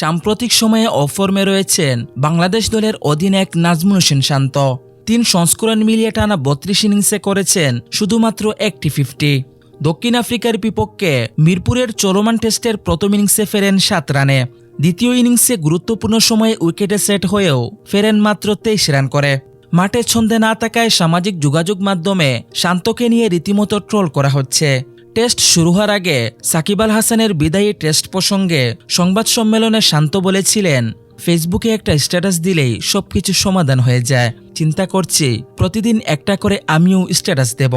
সাম্প্রতিক সময়ে অফর্মে রয়েছেন বাংলাদেশ দলের অধিনায়ক নাজমুল হোসেন শান্ত। তিন সংস্করণ মিলিয়ে টানা বত্রিশ ইনিংসে করেছেন শুধুমাত্র একটি ফিফটি। দক্ষিণ আফ্রিকার বিপক্ষে মিরপুরের চলমান টেস্টের প্রথম ইনিংসে ফেরেন সাত রানে। দ্বিতীয় ইনিংসে গুরুত্বপূর্ণ সময়ে উইকেটে সেট হয়েও ফেরেন মাত্র তেইশ রান করে। মাঠে ছন্দে না থাকায় সামাজিক যোগাযোগ মাধ্যমে শান্তকে নিয়ে রীতিমতো ট্রোল করা হচ্ছে। টেস্ট শুরু হওয়ার আগে সাকিব আল হাসানের বিদায়ী টেস্ট প্রসঙ্গে সংবাদ সম্মেলনে শান্ত বলেছিলেন, ফেসবুকে একটা স্ট্যাটাস দিলেই সবকিছু সমাধান হয়ে যায়। চিন্তা করছি, প্রতিদিন একটা করে আমিও স্ট্যাটাস দেব।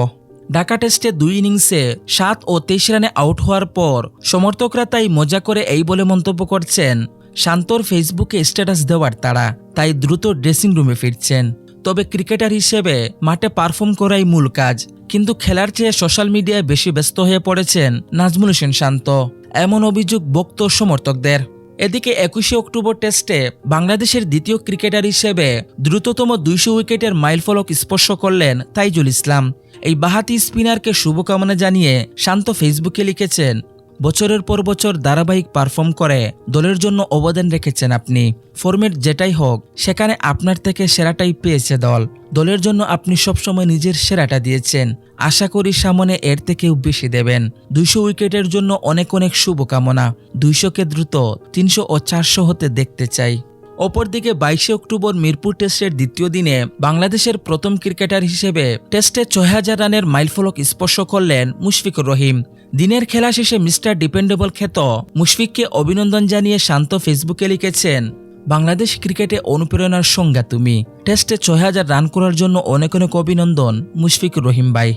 ঢাকা টেস্টে দুই ইনিংসে সাত ও তেইশ রানে আউট হওয়ার পর সমর্থকরা তাই মজা করে এই বলে মন্তব্য করছেন, শান্তর ফেসবুকে স্ট্যাটাস দেওয়ার তারা তাই দ্রুত ড্রেসিং রুমে ফিরছেন। তবে ক্রিকেটার হিসেবে মাঠে পারফর্ম করাই মূল কাজ। কিন্তু খেলার চেয়ে সোশ্যাল মিডিয়ায় বেশি ব্যস্ত হয়ে পড়েছেন নাজমুল হোসেন শান্ত। এমন অভিযোগ বক্ত সমর্থকদের। এদিকে একুশে অক্টোবর টেস্টে বাংলাদেশের দ্বিতীয় ক্রিকেটার হিসেবে দ্রুততম দুইশো উইকেটের মাইলফলক স্পর্শ করলেন তাইজুল ইসলাম। এই বাহাতি স্পিনারকে শুভকামনা জানিয়ে শান্ত ফেসবুকে লিখেছেন বছরের পর বছর ধারাবাহিক পারফর্ম করে, দলের জন্য অবদান রেখেছেন আপনি। ফর্মেট যেটাই হোক, সেখানে আপনার থেকে সেরাটাই পেয়েছে দল। দলের জন্য আপনি সবসময় নিজের সেরাটা দিয়েছেন। আশা করি সামনে এর থেকেও বেশি দেবেন। দুইশো উইকেটের জন্য অনেক অনেক শুভকামনা। দুইশোকে দ্রুত তিনশো ও চারশো হতে দেখতে চাই। অপরদিকে বাইশে অক্টোবর মিরপুর টেস্টের দ্বিতীয় দিনে বাংলাদেশের প্রথম ক্রিকেটার হিসেবে টেস্টে ছয় হাজার রানের মাইলফলক স্পর্শ করলেন মুশফিকুর রহিম। দিনের খেলা শেষে মিস্টার ডিপেন্ডেবল খ্যাত মুশফিককে অভিনন্দন জানিয়ে শান্ত ফেসবুকে লিখেছেন, বাংলাদেশ ক্রিকেটে অনুপ্রেরণার সংজ্ঞা তুমি। টেস্টে ছয় হাজার রান করার জন্য অনেক অনেক অভিনন্দন মুশফিকুর রহিম ভাই।